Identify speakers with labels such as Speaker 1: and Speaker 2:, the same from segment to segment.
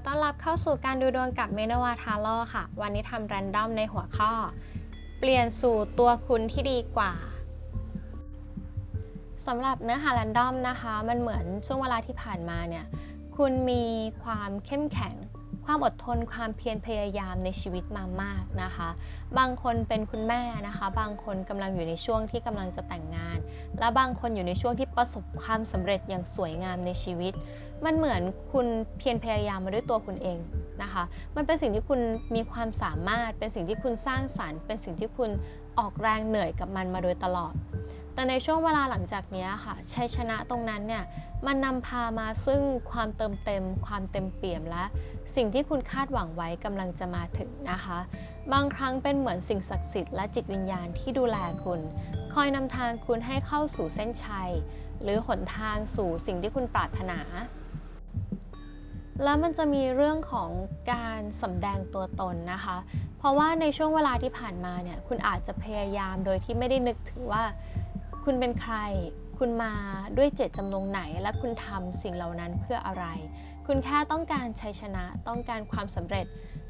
Speaker 1: ขอต้อนรับเข้าสู่การดูดวงกับเมนวาทาโร่ค่ะ วันนี้ทำแรนดอมในหัวข้อ เปลี่ยนสู่ตัวคุณที่ดีกว่าสำหรับเนื้อหาแรนดอมนะคะ มันเหมือนช่วงเวลาที่ผ่านมาเนี่ย คุณมีความเข้มแข็ง ความอดทน ความเพียรพยายามในชีวิตมามากนะคะ บางคนเป็นคุณแม่นะคะ บางคนกำลังอยู่ในช่วงที่กำลังจะแต่งงาน และบางคนอยู่ในช่วงที่ประสบความสำเร็จอย่างสวยงามในชีวิต มันเหมือนคุณเพียรพยายามมาด้วยตัวคุณเองนะคะ มันเป็นสิ่งที่คุณมีความสามารถ เป็นสิ่งที่คุณสร้างสรรค์ เป็นสิ่งที่คุณออกแรงเหนื่อยกับมันมาโดยตลอด แต่ในช่วงเวลาหลังจากนี้ค่ะ ชัยชนะตรงนั้นเนี่ย มันนำพามาซึ่งความเติมเต็ม ความเต็มเปี่ยมและ สิ่งที่คุณคาดหวังไว้กำลังจะมาถึงนะคะ บางครั้งเป็นเหมือนสิ่งศักดิ์สิทธิ์และจิตวิญญาณที่ดูแลคุณ คอยนำทางคุณให้เข้าสู่เส้นชัย หรือหนทางสู่สิ่งที่คุณปรารถนา แล้วมันจะมีเรื่องของการสำแดงตัวตนนะคะ เพราะว่าในช่วงเวลาที่ผ่านมาเนี่ย คุณอาจจะพยายามโดยที่ไม่ได้นึกถึงว่า คุณเป็นใคร คุณมาด้วยเจตจำนงไหน และคุณทำสิ่งเหล่านั้นเพื่ออะไร คุณแค่ต้องการชัยชนะ ต้องการความสำเร็จ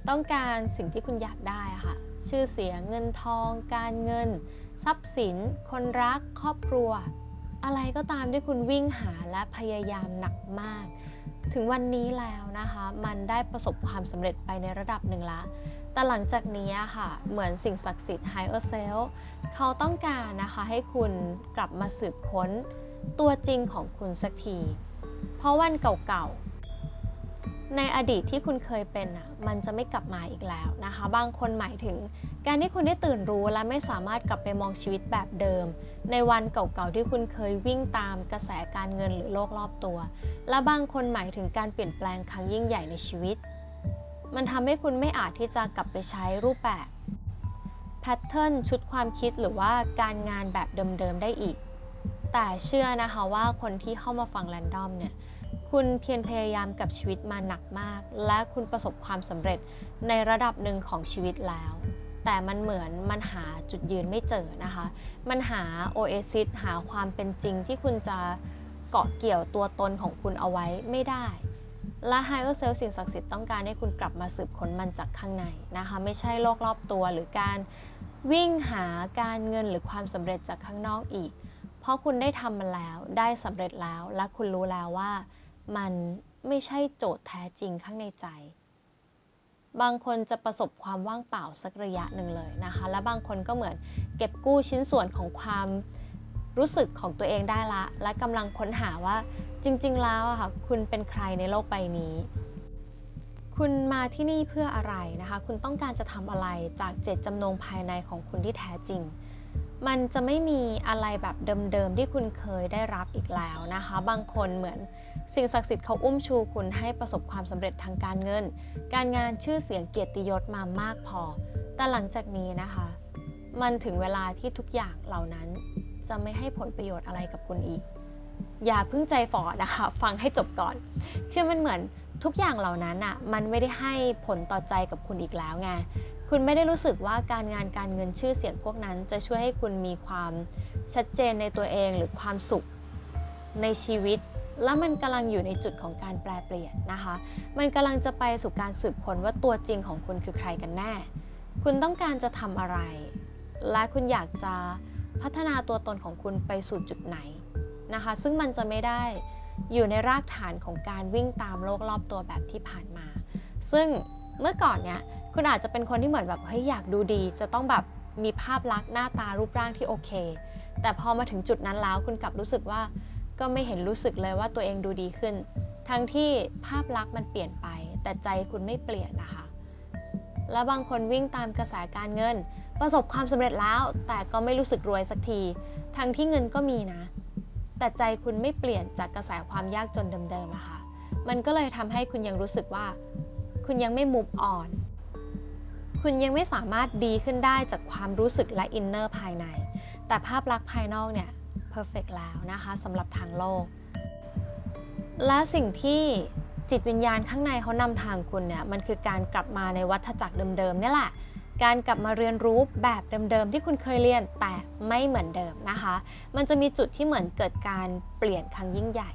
Speaker 1: ต้องการสิ่งที่คุณอยากได้ค่ะ ชื่อเสียง เงินทอง การเงิน ทรัพย์สิน คนรัก ครอบครัว อะไรก็ตามที่คุณวิ่งหาและพยายามหนักมาก ถึงวันนี้แล้วนะคะ มันได้ประสบความสำเร็จไปในระดับหนึ่งละ แต่หลังจากนี้ค่ะ เหมือนสิ่งศักดิ์สิทธิ์ Higher Self เขาต้องการนะคะให้คุณกลับมาสืบค้นตัวจริงของคุณสักที เพราะวันเก่าๆ ในอดีตที่คุณเคยเป็นอะมันจะไม่กลับมาอีกแล้วนะคะ บางคนหมายถึง การที่คุณได้ตื่นรู้และไม่สามารถกลับไปมองชีวิตแบบเดิม ในวันเก่าๆที่คุณเคยวิ่งตามกระแสการเงินหรือโลกรอบตัว และบางคนหมายถึงการเปลี่ยนแปลงครั้งยิ่งใหญ่ในชีวิต มันทำให้คุณไม่อาจที่จะกลับไปใช้รูปแบบแพทเทิร์นชุดความคิดหรือว่าการงานแบบเดิมๆได้อีก แต่เชื่อนะคะว่าคนที่เข้ามาฟังแรนดอมเนี่ย คุณเพียรพยายามกับชีวิตมาหนักมาก และคุณประสบความสำเร็จในระดับหนึ่งของชีวิตแล้ว แต่มันเหมือนมันหาจุดยืนไม่เจอนะคะ มันหาโอเอซิสหาความเป็นจริงที่คุณจะเกาะเกี่ยวตัวตนของคุณเอาไว้ไม่ได้ และ Higher Self สิ่งศักดิ์สิทธิ์ต้องการให้คุณกลับมาสืบค้นมันจากข้างในนะคะ ไม่ใช่โลกรอบตัวหรือการวิ่งหาการเงินหรือความสำเร็จจากข้างนอกอีก เพราะคุณได้ทำมันแล้วได้สำเร็จแล้วและคุณรู้แล้วว่า มันไม่ใช่โจทย์แท้จริงข้างในใจ บางคนจะประสบความว่างเปล่าสักระยะหนึ่งเลยนะคะ และบางคนก็เหมือนเก็บกู้ชิ้นส่วนของความรู้สึกของตัวเองได้ละ และกำลังค้นหาว่าจริง ๆ แล้วค่ะคุณเป็นใครในโลกใบนี้ คุณมาที่นี่เพื่ออะไรนะคะ คุณต้องการจะทำอะไรจากเจตจำนงภายในของคุณที่แท้จริง มันจะไม่มีอะไรแบบเดิมๆที่คุณเคยได้รับอีกแล้วนะคะ บางคนเหมือนสิ่งศักดิ์สิทธิ์เขาอุ้มชูคุณให้ประสบความสำเร็จทางการเงิน การงานชื่อเสียงเกียรติยศมามากพอ แต่หลังจากนี้นะคะ มันถึงเวลาที่ทุกอย่างเหล่านั้นจะไม่ให้ผลประโยชน์อะไรกับคุณอีก อย่าเพิ่งใจฝ่อนะคะ ฟังให้จบก่อน คือมันเหมือนทุกอย่างเหล่านั้นอะ่ะมันไม่ได้ให้ผลต่อใจกับคุณอีกแล้วไง คุณไม่ได้รู้สึกว่าการงานการเงินชื่อเสียงพวกนั้น จะช่วยให้คุณมีความชัดเจนในตัวเองหรือความสุขในชีวิต แล้วมันกำลังอยู่ในจุดของการแปลเปลี่ยนนะคะ มันกำลังจะไปสู่การสืบค้นว่าตัวจริงของคุณคือใครกันแน่ คุณต้องการจะทำอะไร และคุณอยากจะพัฒนาตัวตนของคุณไปสู่จุดไหนนะคะ ซึ่งมันจะไม่ได้อยู่ในรากฐานของการวิ่งตามโลกรอบตัวแบบที่ผ่านมา ซึ่งเมื่อก่อนเนี่ย คุณอาจจะเป็นคนที่เหมือนแบบเฮ้ยอยากดูดี จะต้องแบบมีภาพลักษณ์หน้าตารูปร่างที่โอเค แต่พอมาถึงจุดนั้นแล้วคุณกลับรู้สึกว่าก็ไม่เห็นรู้สึกเลยว่าตัวเองดูดีขึ้น ทั้งที่ภาพลักษณ์มันเปลี่ยนไป แต่ใจคุณไม่เปลี่ยนนะคะ แล้วบางคนวิ่งตามกระแสการเงิน ประสบความสำเร็จแล้ว แต่ก็ไม่รู้สึกรวยสักที ทั้งที่เงินก็มีนะ แต่ใจคุณไม่เปลี่ยนจากกระแสความยากจนเดิมๆอะค่ะมันก็เลยทำให้คุณยังรู้สึกว่า คุณยังไม่ move on คุณยังไม่สามารถดีขึ้นได้จากความรู้สึกและอินเนอร์ภายใน แต่ภาพลักษณ์ภายนอกเนี่ย perfect แล้วนะคะสำหรับทางโลก และสิ่งที่จิตวิญญาณข้างในเขานำทางคุณเนี่ยมันคือการกลับมาในวัฏจักรเดิมๆนี่แหละการกลับมาเรียนรู้แบบเดิมๆที่คุณเคยเรียนแต่ไม่เหมือนเดิมนะคะ มันจะมีจุดที่เหมือนเกิดการเปลี่ยนครั้งยิ่งใหญ่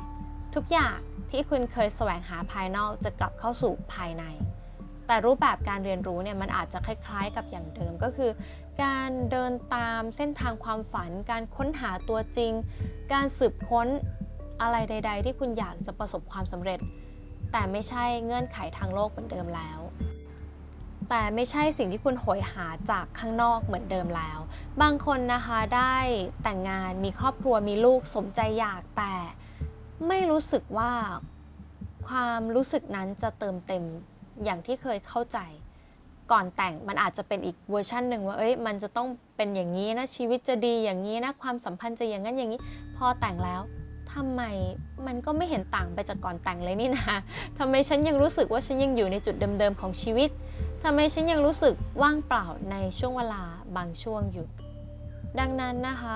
Speaker 1: ทุกอย่างที่คุณเคยแสวงหาภายนอกจะกลับเข้าสู่ภายใน แต่รูปแบบการเรียนรู้เนี่ยมันอาจจะคล้ายๆ กับอย่างเดิมก็คือ การเดินตามเส้นทางความฝัน การค้นหาตัวจริง การสืบค้นอะไรใด ๆ ที่คุณอยากจะประสบความสำเร็จ แต่ไม่ใช่เงื่อนไขทางโลกเหมือนเดิมแล้ว แต่ไม่ใช่สิ่งที่คุณโหยหาจากข้างนอกเหมือนเดิมแล้ว บางคนนะคะได้แต่งงานมีครอบครัวมีลูกสมใจอยากแต่ไม่รู้สึกว่าความรู้สึกนั้นจะเติมเต็ม อย่างที่เคยเข้าใจ ก่อนแต่งมันอาจจะเป็นอีกเวอร์ชันหนึ่งว่าเอ้ยมันจะต้องเป็นอย่างนี้นะชีวิตจะดีอย่างนี้นะความสัมพันธ์จะอย่างนั้นอย่างนี้ พอแต่งแล้วทำไมมันก็ไม่เห็นต่างไปจากก่อนแต่งเลยนี่นะทำไมฉันยังรู้สึกว่าฉันยังอยู่ในจุดเดิมๆของชีวิตทำไมฉันยังรู้สึกว่างเปล่าในช่วงเวลาบางช่วงอยู่ ดังนั้นนะคะ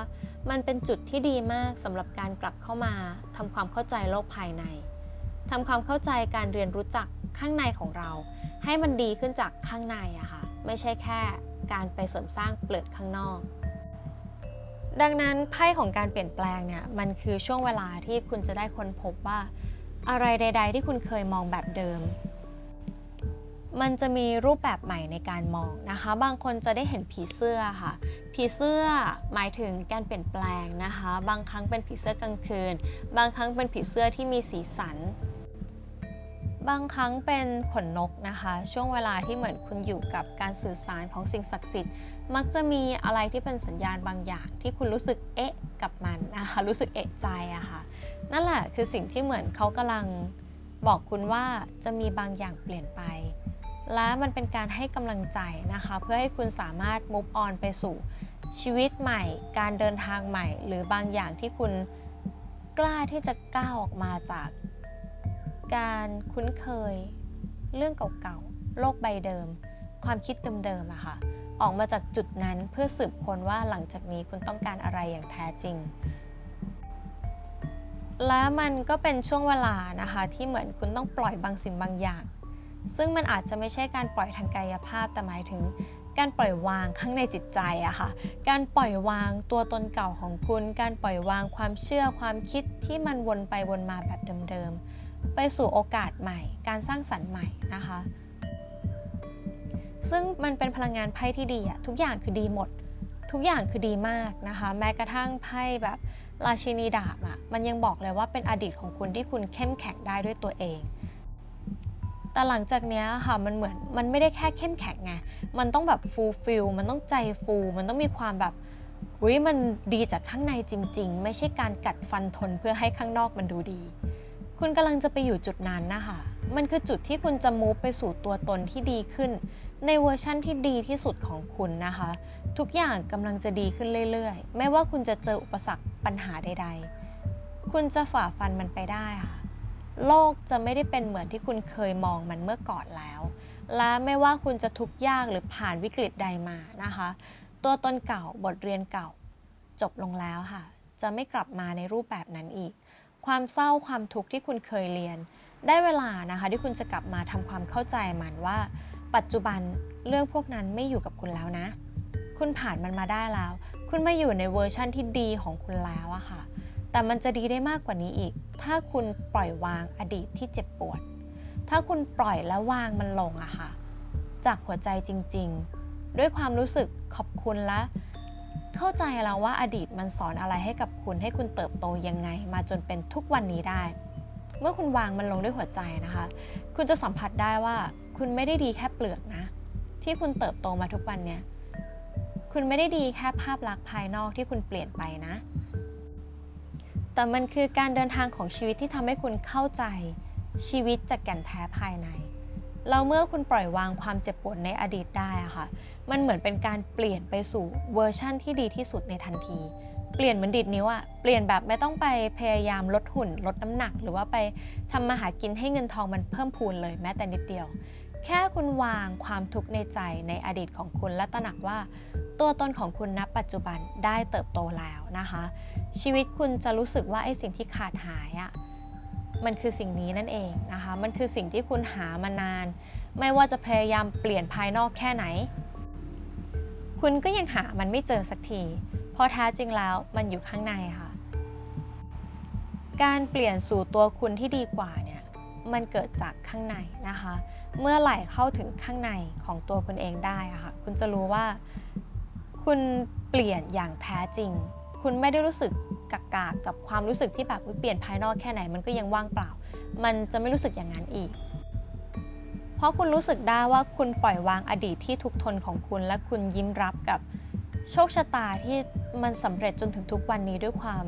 Speaker 1: มันเป็นจุดที่ดีมากสำหรับการกลับเข้ามาทำความเข้าใจโลกภายในทำความเข้าใจการเรียนรู้จัก ข้างในของเรา ให้มันดีขึ้นจากข้างในอะค่ะ ไม่ใช่แค่การไปเสริมสร้างเปลือกข้างนอก ดังนั้นไพ่ของการเปลี่ยนแปลงเนี่ยมันคือช่วงเวลาที่คุณจะได้ค้นพบว่า อะไรใด ๆ ที่คุณเคยมองแบบเดิม มันจะมีรูปแบบใหม่ในการมองนะคะ บางคนจะได้เห็นผีเสื้อค่ะผีเสื้อหมายถึงการเปลี่ยนแปลงนะคะ บางครั้งเป็นผีเสื้อกลางคืน บางครั้งเป็นผีเสื้อที่มีสีสัน บางครั้งเป็นขนนกนะคะ ช่วงเวลาที่เหมือนคุณอยู่กับการสื่อสารของสิ่งศักดิ์สิทธิ์ มักจะมีอะไรที่เป็นสัญญาณบางอย่าง ที่คุณรู้สึกเอ๊ะกับมันนะคะรู้สึกเอะใจอะค่ะนั่นแหละคือสิ่งที่เหมือนเขากำลังบอกคุณว่าจะมีบางอย่างเปลี่ยนไป และมันเป็นการให้กำลังใจนะคะ เพื่อให้คุณสามารถ move on ไปสู่ชีวิตใหม่ การเดินทางใหม่ หรือบางอย่างที่คุณกล้าที่จะก้าวออกมาจาก การคุ้นเคย เรื่องเก่าๆ โลกใบเดิม ความคิดเดิมๆอะค่ะ ออกมาจากจุดนั้นเพื่อสืบค้นว่าหลังจากนี้คุณต้องการอะไรอย่างแท้จริง และมันก็เป็นช่วงเวลานะคะที่เหมือนคุณต้องปล่อยบางสิ่งบางอย่าง ซึ่งมันอาจจะไม่ใช่การปล่อยทางกายภาพแต่หมายถึงการปล่อยวางข้างในจิตใจอะค่ะ การปล่อยวางตัวตนเก่าของคุณ การปล่อยวางความเชื่อความคิดที่มันวนไปวนมาแบบเดิมๆ ไปสู่โอกาสใหม่ การสร้างสรรค์ใหม่นะคะ ซึ่งมันเป็นพลังงานไพ่ที่ดีอะทุกอย่างคือดีหมด ทุกอย่างคือดีมากนะคะ แม้กระทั่งไพ่แบบราชินีดาบอะมันยังบอกเลยว่าเป็นอดีตของคุณที่คุณเข้มแข็งได้ด้วยตัวเอง แต่หลังจากเนี้ยค่ะมันเหมือนมันไม่ได้แค่เข้มแข็งไง มันต้องแบบฟูลฟิลมันต้องใจฟู มันต้องมีความแบบวิมันดีจากข้างในจริง ๆ ไม่ใช่การกัดฟันทนเพื่อให้ข้างนอกมันดูดี คุณกำลังจะไปอยู่จุดนั้นนะคะ มันคือจุดที่คุณจะมูฟไปสู่ตัวตนที่ดีขึ้น ในเวอร์ชั่นที่ดีที่สุดของคุณนะคะ ทุกอย่างกำลังจะดีขึ้นเรื่อยๆ ไม่ว่าคุณจะเจออุปสรรคปัญหาใด ๆ คุณจะฝ่าฟันมันไปได้ค่ะ โลกจะไม่ได้เป็นเหมือนที่คุณเคยมองมันเมื่อก่อนแล้ว และไม่ว่าคุณจะทุกข์ยากหรือผ่านวิกฤตใดมานะคะ ตัวตนเก่าบทเรียนเก่า จบลงแล้วค่ะ จะไม่กลับมาในรูปแบบนั้นอีก ความเศร้าความทุกข์ที่คุณเคยเรียน ได้เวลานะคะที่คุณจะกลับมาทำความเข้าใจมันว่า ปัจจุบันเรื่องพวกนั้นไม่อยู่กับคุณแล้วนะ คุณผ่านมันมาได้แล้ว คุณมาอยู่ในเวอร์ชั่นที่ดีของคุณแล้วอะค่ะ แต่มันจะดีได้มากกว่านี้อีก ถ้าคุณปล่อยวางอดีตที่เจ็บปวด ถ้าคุณปล่อยและวางมันลงอะค่ะ จากหัวใจจริง ๆ ด้วยความรู้สึกขอบคุณและ เข้าใจแล้วว่าอดีตมันสอนอะไรให้กับคุณให้คุณเติบโตยังไง มาจนเป็นทุกวันนี้ได้ เมื่อคุณวางมันลงด้วยหัวใจนะคะ คุณจะสัมผัสได้ว่าคุณไม่ได้ดีแค่เปลือกนะ ที่คุณเติบโตมาทุกวันเนี้ยคุณไม่ได้ดีแค่ภาพลักษณ์ภายนอกที่คุณเปลี่ยนไปนะ แต่มันคือการเดินทางของชีวิตที่ทำให้คุณเข้าใจชีวิตจากแก่นแท้ภายใน แล้วเมื่อคุณปล่อยวางความเจ็บปวดในอดีตได้อะค่ะ มันเหมือนเป็นการเปลี่ยนไปสู่เวอร์ชั่นที่ดีที่สุดในทันที เปลี่ยนเหมือนดิดนิ้วอะเปลี่ยนแบบไม่ต้องไปพยายามลดหุ่น ลดน้ำหนัก หรือว่าไปทำมาหากินให้เงินทองมันเพิ่มพูนเลยแม้แต่นิดเดียว แค่คุณวางความทุกข์ในใจในอดีตของคุณและตระหนักว่า ตัวตนของคุณณปัจจุบันได้เติบโตแล้วนะคะ ชีวิตคุณจะรู้สึกว่าไอ้สิ่งที่ขาดหายอะมันคือสิ่งนี้นั่นเองนะคะ มันคือสิ่งที่คุณหามานาน ไม่ว่าจะพยายามเปลี่ยนภายนอกแค่ไหน คุณก็ยังหามันไม่เจอสักที เพราะแท้จริงแล้วมันอยู่ข้างในค่ะ การเปลี่ยนสู่ตัวคุณที่ดีกว่าเนี่ย มันเกิดจากข้างในนะคะ เมื่อไหร่เข้าถึงข้างในของตัวคุณเองได้ะค่ะ คุณจะรู้ว่า คุณเปลี่ยนอย่างแท้จริง คุณไม่ได้รู้สึกกักกากกับความรู้สึกที่แบบเปลี่ยนภายนอกแค่ไหนมันก็ยังว่างเปล่า มันจะไม่รู้สึกอย่างนั้นอีก เพราะคุณรู้สึกได้ว่าคุณปล่อยวางอดีตที่ทุกทนของคุณ และคุณยิ้มรับกับโชคชะตาที่มันสำเร็จจนถึงทุกวันนี้ด้วยความ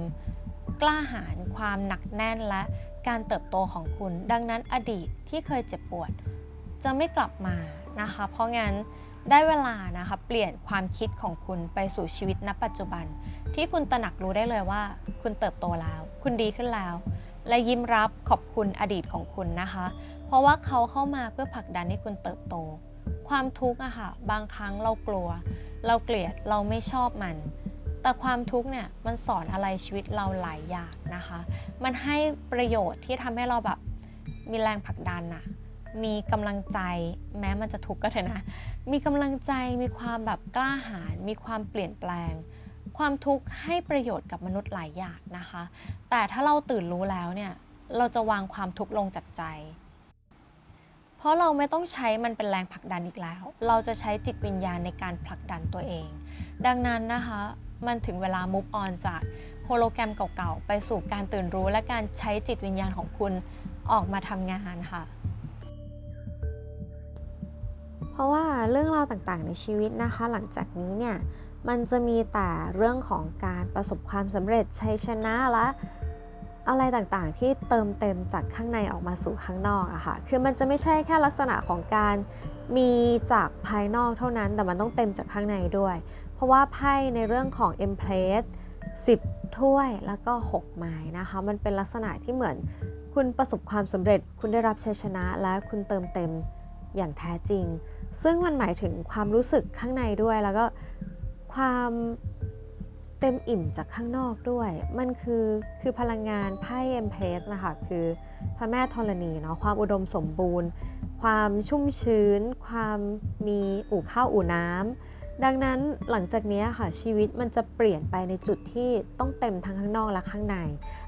Speaker 1: กล้าหาญความหนักแน่นและการเติบโตของคุณ ดังนั้นอดีตที่เคยเจ็บปวด จะไม่กลับมานะคะ เพราะงั้นได้เวลานะคะเปลี่ยนความคิดของคุณไปสู่ชีวิตณปัจจุบัน ที่คุณตระหนักรู้ได้เลยว่า คุณเติบโตแล้ว คุณดีขึ้นแล้ว และยิ้มรับขอบคุณอดีตของคุณนะคะ เพราะว่าเขาเข้ามาเพื่อผลักดันให้คุณเติบโต ความทุกข์อะค่ะ บางครั้งเรากลัว เราเกลียดเราไม่ชอบมัน แต่ความทุกข์เนี่ยมันสอนอะไรชีวิตเราหลายอย่างนะคะ มันให้ประโยชน์ที่ทำให้เราแบบมีแรงผลักดันอะมีกำลังใจแม้มันจะทุกข์ก็เถอะนะ มีกำลังใจมีความแบบกล้าหาญมีความเปลี่ยนแปลง ความทุกข์ให้ประโยชน์กับมนุษย์หลายอย่างนะคะ แต่ถ้าเราตื่นรู้แล้วเนี่ยเราจะวางความทุกข์ลงจากใจ เพราะเราไม่ต้องใช้มันเป็นแรงผลักดันอีกแล้ว เราจะใช้จิตวิญญาณในการผลักดันตัวเอง ดังนั้นนะคะ มันถึงเวลา move on จากโฮโลแกรมเก่าๆ ไปสู่การตื่นรู้และการใช้จิตวิญญาณของคุณออกมาทำงานค่ะ
Speaker 2: เพราะว่าเรื่องราวต่างๆ ในชีวิตนะคะ หลังจากนี้เนี่ย มันจะมีแต่เรื่องของการประสบความสำเร็จชัยชนะและ อะไรต่างๆ ที่เติมเต็มจากข้างในออกมาสู่ข้างนอกอะค่ะ คือมันจะไม่ใช่แค่ลักษณะของการมีจากภายนอกเท่านั้น แต่มันต้องเต็มจากข้างในด้วย เพราะว่าไพ่ในเรื่องของ e m p r e s s 10 ถ้วยแล้วก็ 6 ไม้นะคะ มันเป็นลักษณะที่เหมือนคุณประสบความสำเร็จ คุณได้รับชัยชนะและคุณเติมเต็มอย่างแท้จริง ซึ่งมันหมายถึงความรู้สึกข้างในด้วยแล้วก็ความ เต็มอิ่มจากข้างนอกด้วย มันคือคือพลังงานไพ่เอ็มเพรสนะคะคือพระแม่ธรณีเนาะความอุดมสมบูรณ์ ความชุ่มชื้น ความมีอู่ข้าวอู่น้ำดังนั้นหลังจากนี้ค่ะชีวิตมันจะเปลี่ยนไปในจุดที่ต้องเต็มทั้งข้างนอกและข้างใน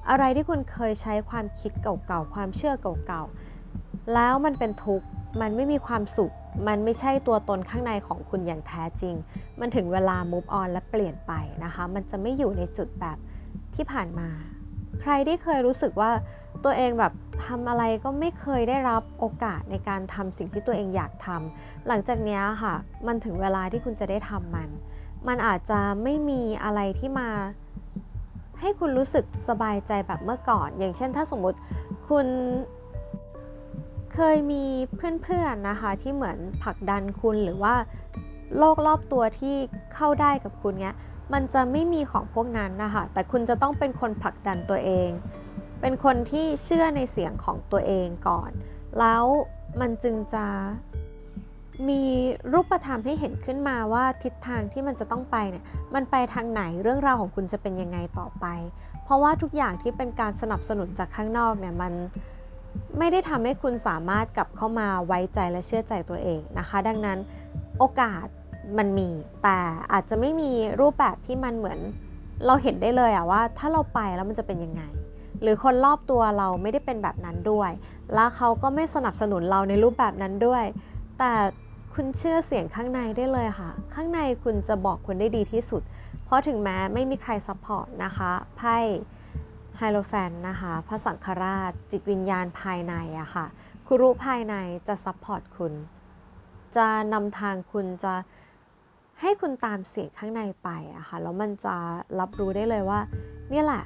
Speaker 2: อะไรที่คุณเคยใช้ความคิดเก่าๆความเชื่อเก่าๆแล้วมันเป็นทุกข์มันไม่มีความสุข มันไม่ใช่ตัวตนข้างในของคุณอย่างแท้จริง มันถึงเวลา move on และเปลี่ยนไปนะคะ มันจะไม่อยู่ในจุดแบบที่ผ่านมา ใครที่เคยรู้สึกว่าตัวเองแบบทำอะไรก็ไม่เคยได้รับโอกาสในการทำสิ่งที่ตัวเองอยากทำ หลังจากนี้ค่ะ มันถึงเวลาที่คุณจะได้ทำมัน มันอาจจะไม่มีอะไรที่มาให้คุณรู้สึกสบายใจแบบเมื่อก่อน อย่างเช่นถ้าสมมุติคุณ เคยมีเพื่อนๆนะคะที่เหมือนผลักดันคุณหรือว่าโลกรอบตัวที่เข้าได้กับคุณเนี้ยมันจะไม่มีของพวกนั้นนะคะแต่คุณจะต้องเป็นคนผลักดันตัวเอง เป็นคนที่เชื่อในเสียงของตัวเองก่อน แล้วมันจึงจะมีรูปธรรมให้เห็นขึ้นมาว่าทิศทางที่มันจะต้องไปเนี่ยมันไปทางไหนเรื่องราวของคุณจะเป็นยังไงต่อไป เพราะว่าทุกอย่างที่เป็นการสนับสนุนจากข้างนอกเนี่ยมัน ไม่ได้ทำให้คุณสามารถกลับเข้ามาไว้ใจและเชื่อใจตัวเองนะคะ ดังนั้นโอกาสมันมี แต่อาจจะไม่มีรูปแบบที่มันเหมือนเราเห็นได้เลยอะว่าถ้าเราไปแล้วมันจะเป็นยังไง หรือคนรอบตัวเราไม่ได้เป็นแบบนั้นด้วย แล้วเขาก็ไม่สนับสนุนเราในรูปแบบนั้นด้วย แต่คุณเชื่อเสียงข้างในได้เลยค่ะ ข้างในคุณจะบอกคุณได้ดีที่สุด เพราะถึงแม้ไม่มีใครซัพพอร์ตนะคะไพ่ ไฮโลแฟนนะคะพระสังฆราช จิตวิญญาณภายในอะค่ะครูรู้ภายในจะซัพพอร์ตคุณ จะนำทางคุณจะให้คุณตามเสียงข้างในไปอะค่ะแล้วมันจะรับรู้ได้เลยว่า เนี่ยแหละ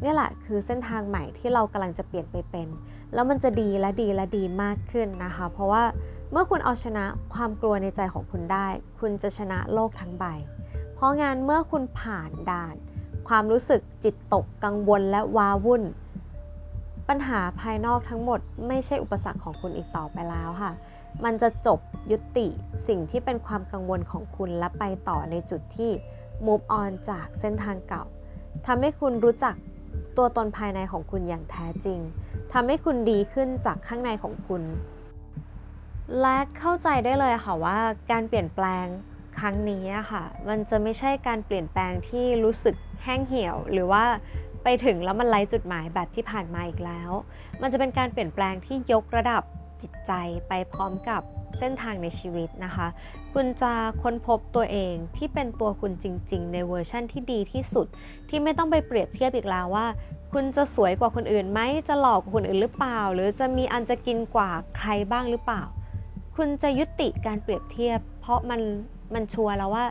Speaker 2: เนี่ยแหละคือเส้นทางใหม่ที่เรากำลังจะเปลี่ยนไปเป็น แล้วมันจะดีและดีและดีมากขึ้นนะคะ เพราะว่าเมื่อคุณเอาชนะความกลัวในใจของคุณได้ คุณจะชนะโลกทั้งใบ เพราะงานเมื่อคุณผ่านด่าน ความรู้สึกจิตตกกังวลและว้าวุ่น ปัญหาภายนอกทั้งหมดไม่ใช่อุปสรรคของคุณอีกต่อไปแล้วค่ะ มันจะจบยุติสิ่งที่เป็นความกังวลของคุณและไปต่อในจุดที่ move on จากเส้นทางเก่าทำให้คุณรู้จักตัวตนภายในของคุณอย่างแท้จริงทำให้คุณดีขึ้นจากข้างในของคุณ และเข้าใจได้เลยค่ะว่าการเปลี่ยนแปลงครั้งนี้ค่ะ มันจะไม่ใช่การเปลี่ยนแปลงที่รู้สึก แห้งเหี่ยว หรือว่าไปถึงแล้วมันไร้จุดหมายแบบที่ผ่านมาอีกแล้ว มันจะเป็นการเปลี่ยนแปลงที่ยกระดับจิตใจไปพร้อมกับเส้นทางในชีวิตนะคะ คุณจะค้นพบตัวเองที่เป็นตัวคุณจริง ๆ ในเวอร์ชั่นที่ดีที่สุด ที่ไม่ต้องไปเปรียบเทียบอีกแล้วว่า คุณจะสวยกว่าคนอื่นไหมจะหล่อกว่าคนอื่นหรือเปล่า หรือจะมีอันจะกินกว่าใครบ้างหรือเปล่า คุณจะยุติการเปรียบเทียบ เพราะมันมันชัวร์แล้วว่า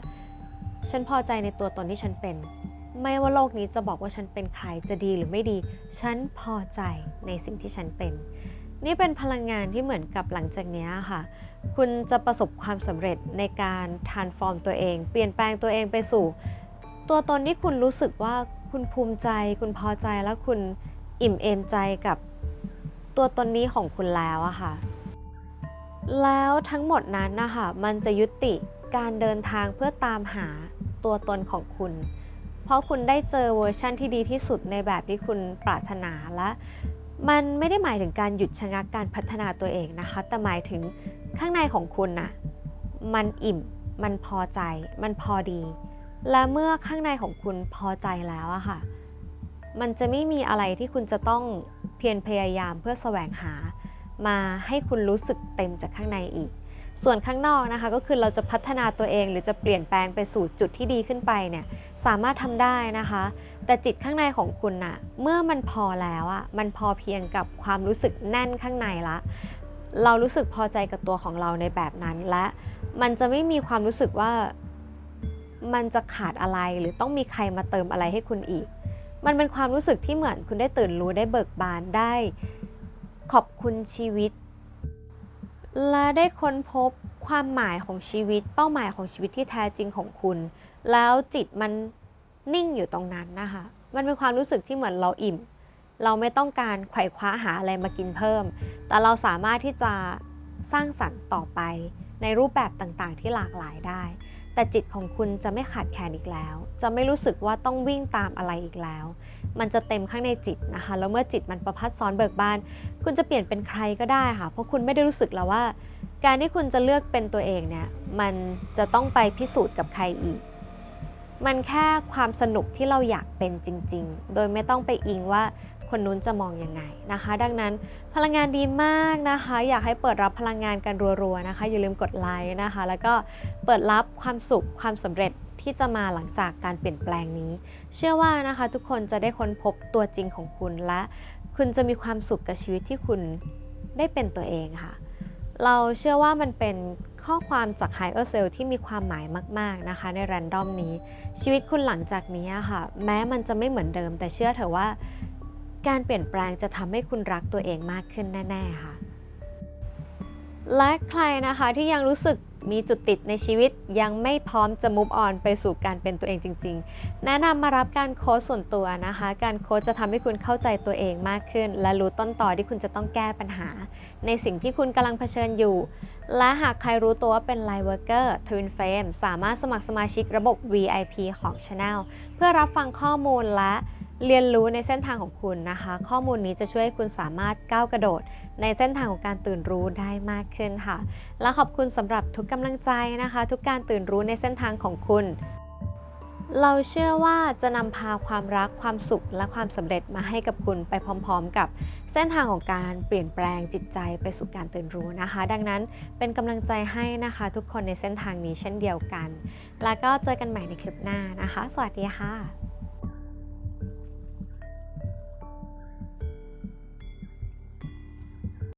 Speaker 2: ฉันพอใจในตัวตนที่ฉันเป็น ไม่ว่าโลกนี้จะบอกว่าฉันเป็นใครจะดีหรือไม่ดี ฉันพอใจในสิ่งที่ฉันเป็น นี่เป็นพลังงานที่เหมือนกับหลังจากนี้ค่ะ คุณจะประสบความสำเร็จในการทานฟอร์มตัวเอง เปลี่ยนแปลงตัวเองไปสู่ ตัวตนที่คุณรู้สึกว่าคุณภูมิใจ คุณพอใจและคุณอิ่มเอมใจกับตัวตนนี้ของคุณแล้วอะค่ะ แล้วทั้งหมดนั้นนะคะมันจะยุติการเดินทางเพื่อตามหาตัวตนของคุณ เพราะคุณได้เจอเวอร์ชั่นที่ดีที่สุดในแบบที่คุณปรารถนาและ มันไม่ได้หมายถึงการหยุดชะงักการพัฒนาตัวเองนะคะ แต่หมายถึงข้างในของคุณน่ะมันอิ่ม มันพอใจ มันพอดี และเมื่อข้างในของคุณพอใจแล้วอะค่ะ มันจะไม่มีอะไรที่คุณจะต้องเพียรพยายามเพื่อแสวงหา มาให้คุณรู้สึกเต็มจากข้างในอีก ส่วนข้างนอกนะคะก็คือเราจะพัฒนาตัวเองหรือจะเปลี่ยนแปลงไปสู่จุดที่ดีขึ้นไปเนี่ยสามารถทำได้นะคะ แต่จิตข้างในของคุณน่ะเมื่อมันพอแล้วอะมันพอเพียงกับความรู้สึกแน่นข้างในละ เรารู้สึกพอใจกับตัวของเราในแบบนั้นและมันจะไม่มีความรู้สึกว่ามันจะขาดอะไรหรือต้องมีใครมาเติมอะไรให้คุณอีก มันเป็นความรู้สึกที่เหมือนคุณได้ตื่นรู้ได้เบิกบานได้ ขอบคุณชีวิต และได้ค้นพบความหมายของชีวิต เป้าหมายของชีวิตที่แท้จริงของคุณ แล้วจิตมันนิ่งอยู่ตรงนั้นนะคะ มันเป็นความรู้สึกที่เหมือนเราอิ่ม เราไม่ต้องการไขว่คว้าหาอะไรมากินเพิ่ม แต่เราสามารถที่จะสร้างสรรค์ต่อไป ในรูปแบบต่างๆ ที่หลากหลายได้ แต่จิตของคุณจะไม่ขาดแคลนอีกแล้ว จะไม่รู้สึกว่าต้องวิ่งตามอะไรอีกแล้ว มันจะเต็มข้างในจิตนะคะ แล้วเมื่อจิตมันประพัดซ้อนเบิกบาน คุณจะเปลี่ยนเป็นใครก็ได้ค่ะ เพราะคุณไม่ได้รู้สึกแล้วว่า การที่คุณจะเลือกเป็นตัวเองเนี่ย มันจะต้องไปพิสูจน์กับใครอีก มันแค่ความสนุกที่เราอยากเป็นจริง ๆ โดยไม่ต้องไปอิงว่าคนนู้นจะมองยังไงนะคะ ดังนั้นพลังงานดีมากนะคะ อยากให้เปิดรับพลังงานกันรัวๆนะคะ อย่าลืมกดไลค์นะคะ แล้วก็เปิดรับความสุขความสำเร็จ ที่จะมาหลังจากการเปลี่ยนแปลงนี้ เชื่อว่านะคะทุกคนจะได้ค้นพบตัวจริงของคุณและ คุณจะมีความสุขกับชีวิตที่คุณได้เป็นตัวเองค่ะ เราเชื่อว่ามันเป็นข้อความจาก Higher Self ที่มีความหมายมาก ๆนะคะ ในแรนดอมนี้ ชีวิตคุณหลังจากนี้ค่ะ แม้มันจะไม่เหมือนเดิม แต่เชื่อเถอะว่า การเปลี่ยนแปลงจะทำให้คุณรักตัวเองมากขึ้นแน่ ๆ ค่ะและใครนะคะที่ยังรู้สึก มีจุดติดในชีวิตยังไม่พร้อมจะมุฟออนไปสู่การเป็นตัวเองจริง ๆ แนะนำมารับการโค้ชส่วนตัวนะคะ การโค้ชจะทำให้คุณเข้าใจตัวเองมากขึ้น และรู้ต้นต่อที่คุณจะต้องแก้ปัญหาในสิ่งที่คุณกำลังเผชิญอยู่ และหากใครรู้ตัวว่าเป็น Light Worker Twin Flame สามารถสมัครสมาชิกระบบ VIP ของ Channel เพื่อรับฟังข้อมูลและ เรียนรู้ในเส้นทางของคุณนะคะ ข้อมูลนี้จะช่วยให้คุณสามารถก้าวกระโดด ในเส้นทางของการตื่นรู้ได้มากขึ้นค่ะ และขอบคุณสำหรับทุกกำลังใจนะคะ ทุกการตื่นรู้ในเส้นทางของคุณ เราเชื่อว่าจะนำพาความรักความสุขและความสำเร็จมาให้กับคุณไปพร้อม ๆ กับเส้นทางของการเปลี่ยนแปลงจิตใจไปสู่การตื่นรู้นะคะ ดังนั้นเป็นกำลังใจให้นะคะ ทุกคนในเส้นทางนี้เช่นเดียวกัน แล้วก็เจอกันใหม่ในคลิปหน้านะคะ สวัสดีค่ะ